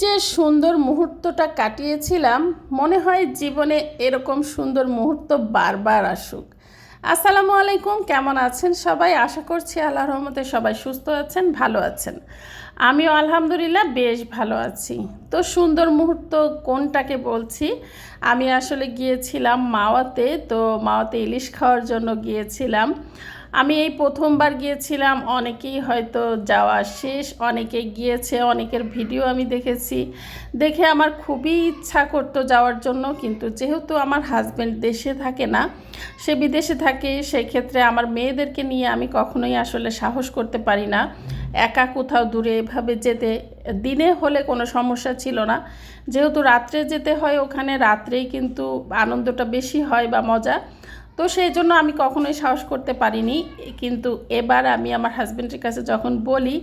যে সুন্দর মুহূর্তটা কাটিয়েছিলাম, মনে হয় জীবনে এরকম সুন্দর মুহূর্ত বারবার আসুক। আসসালামু আলাইকুম, কেমন আছেন সবাই? আশা করছি আল্লাহ রহমতে সবাই সুস্থ আছেন, ভালো আছেন। আমিও আলহামদুলিল্লাহ বেশ ভালো আছি। তো সুন্দর মুহূর্ত কোনটাকে বলছি? আমি আসলে গিয়েছিলাম মাওয়াতে, তো মাওয়াতে ইলিশ খাওয়ার জন্য গিয়েছিলাম। আমি এই প্রথমবার গিয়েছিলাম, অনেকেই হয়তো যাওয়া শেষ, অনেকে গিয়েছে, অনেকের ভিডিও আমি দেখেছি। দেখে আমার খুবই ইচ্ছা করতো যাওয়ার জন্য, কিন্তু যেহেতু আমার হাজব্যান্ড দেশে থাকে না, সে বিদেশে থাকে সেই ক্ষেত্রে আমার মেয়েদেরকে নিয়ে আমি কখনোই আসলে সাহস করতে পারি না। একা কোথাও দূরে এভাবে যেতে, দিনে হলে কোনো সমস্যা ছিল না। যেহেতু রাত্রে যেতে হয় ওখানে, রাত্রেই কিন্তু আনন্দটা বেশি হয় বা মজা। তো সেই জন্য আমি কখনোই সাহস করতে পারিনি। কিন্তু এবার আমি আমার হাজব্যান্ডের কাছে যখন বলি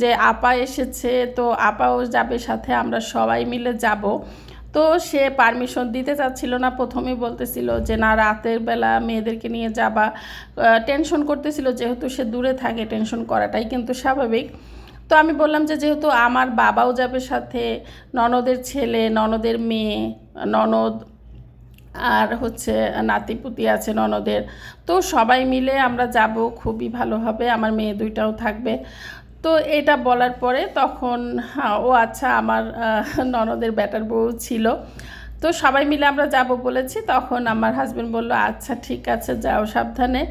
যে, আপা এসেছে, তো আপাও যাবে সাথে, আমরা সবাই মিলে যাব। তো সে পারমিশন দিতে চাচ্ছিল না। প্রথমেই বলতেছিল যে, না, রাতের বেলা মেয়েদেরকে নিয়ে যাবা। টেনশন করতেছিল যেহেতু সে দূরে থাকে টেনশন করাটাই কিন্তু স্বাভাবিক। তো আমি বললাম যে, যেহেতু আমার বাবাও যাবে সাথে, ননদের ছেলে, ননদের মেয়ে, ননদ আর হচ্ছে নাতিপুতি আছে ননদের। তো সবাই মিলে আমরা যাব খুবই ভালো হবে আমার মেয়ে দুইটাও থাকবে। তো এটা বলার পরে তখন হ্যাঁ, ও আচ্ছা আমার ননদের ব্যাটার বউ ছিল। তো সবাই মিলে আমরা যাব বলেছি তখন আমার হাজব্যান্ড বলল আচ্ছা ঠিক আছে যাও সাবধানে।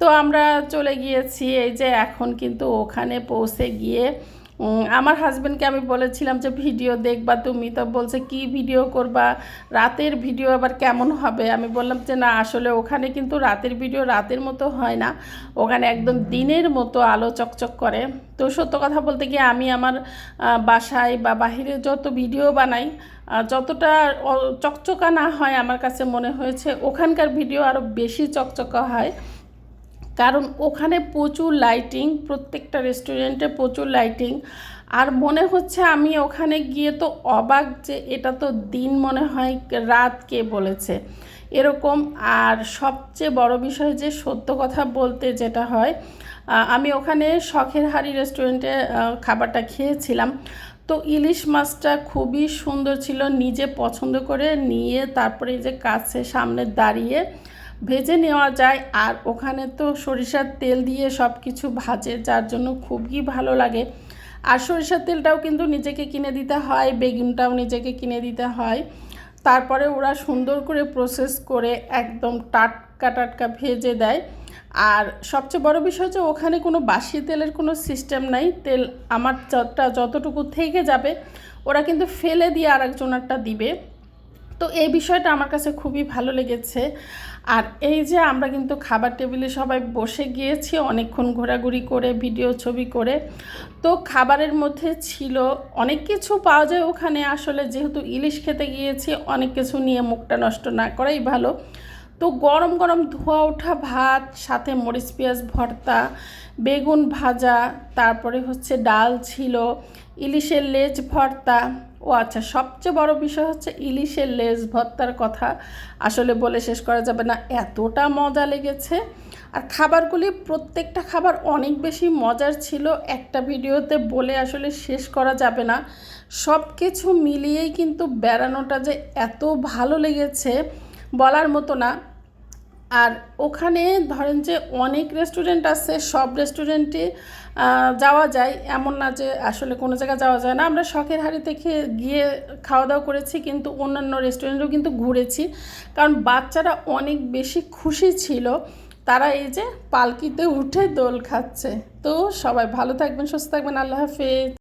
তো আমরা চলে গিয়েছি এই যে এখন কিন্তু ওখানে পৌঁছে গিয়ে আমার হাজব্যান্ডকে আমি বলেছিলাম যে, ভিডিও দেখবা তুমি। তো বলছে, কি ভিডিও করবা? রাতের ভিডিও আবার কেমন হবে? আমি বললাম যে, না, আসলে ওখানে কিন্তু রাতের ভিডিও রাতের মতো হয় না। ওখানে একদম দিনের মতো আলো চকচক করে। তো সত্য কথা বলতে গিয়ে আমি আমার বাসায় বা বাহিরে যত ভিডিও বানাই যতটা চকচকা না হয় আমার কাছে মনে হয়েছে, ওখানকার ভিডিও আরও বেশি চকচকা হয়। কারণ ওখানে প্রচুর লাইটিং প্রত্যেকটা রেস্টুরেন্টে প্রচুর লাইটিং আর মনে হচ্ছে আমি ওখানে গিয়ে তো অবাক যে এটা তো দিন মনে হয় রাত কে বলেছে। এরকম আর সবচেয়ে বড় বিষয় যে সত্য কথা বলতে যেটা হয় আমি ওখানে শখের হাড়ি রেস্টুরেন্টে খাবারটা খেয়েছিলাম। তো ইলিশ মাছটা খুবই সুন্দর ছিল, নিজে পছন্দ করে নিয়ে তারপরে যে কাছে সামনে দাঁড়িয়ে ভেজে নেওয়া যায় আর ওখানে তো সরিষার তেল দিয়ে সব কিছু ভাজে, যার জন্য খুবই ভালো লাগে। আর সরিষার তেলটাও কিন্তু নিজেকে কিনে দিতে হয়, বেগুনটাও নিজেকে কিনে দিতে হয়। তারপরে ওরা সুন্দর করে প্রসেস করে একদম টাটকা টাটকা ভেজে দেয়। আর সবচেয়ে বড় বিষয় যে ওখানে কোনো বাসি তেলের কোনো সিস্টেম নাই, তেল আমার যতটুকু থেকে যাবে, ওরা কিন্তু ফেলে দিয়ে আরেকজনেরটা দিবে। তো এই বিষয়টা আমার কাছে খুবই ভালো লেগেছে। আর এই যে আমরা কিন্তু খাবার টেবিলে সবাই বসে গিয়েছি, অনেকক্ষণ ঘোরাঘুরি করে, ভিডিও ছবি করে, তো খাবারের মধ্যে ছিল অনেক কিছু পাওয়া যায় ওখানে। আসলে যেহেতু ইলিশ খেতে গিয়েছি, অনেক কিছু নিয়ে মুখটা নষ্ট না করাই ভালো। তো গরম গরম ধোয়া ওঠা ভাত, সাথে মরিচ, পেঁয়াজ ভর্তা, বেগুন ভাজা, তারপরে হচ্ছে ডাল ছিল ইলিশের লেজ ভর্তা। ও আচ্ছা সবচেয়ে বড় বিষয় হচ্ছে ইলিশের লেজ ভর্তার কথা। আসলে বলে শেষ করা যাবে না, এতটা মজা লেগেছে। আর খাবারগুলি, প্রত্যেকটা খাবার অনেক বেশি মজার ছিল। একটা ভিডিওতে বলে আসলে শেষ করা যাবে না। সব কিছু মিলিয়েই কিন্তু বেড়ানোটা যে এত ভালো লেগেছে বলার মতো না। আর ওখানে ধরেন যে অনেক রেস্টুরেন্ট আছে, সব রেস্টুরেন্টে যাওয়া যায়। এমন না যে আসলে কোনো জায়গায় যাওয়া যায় না। আমরা শখের হাড়ি থেকে গিয়ে খাওয়া দাওয়া করেছি, কিন্তু অন্যান্য রেস্টুরেন্টেও কিন্তু ঘুরেছি। কারণ বাচ্চারা অনেক বেশি খুশি ছিল, তারা এই যে পালকিতে উঠে দোল খাচ্ছে। তো সবাই ভালো থাকবেন, সুস্থ থাকবেন। আল্লাহ হাফেজ।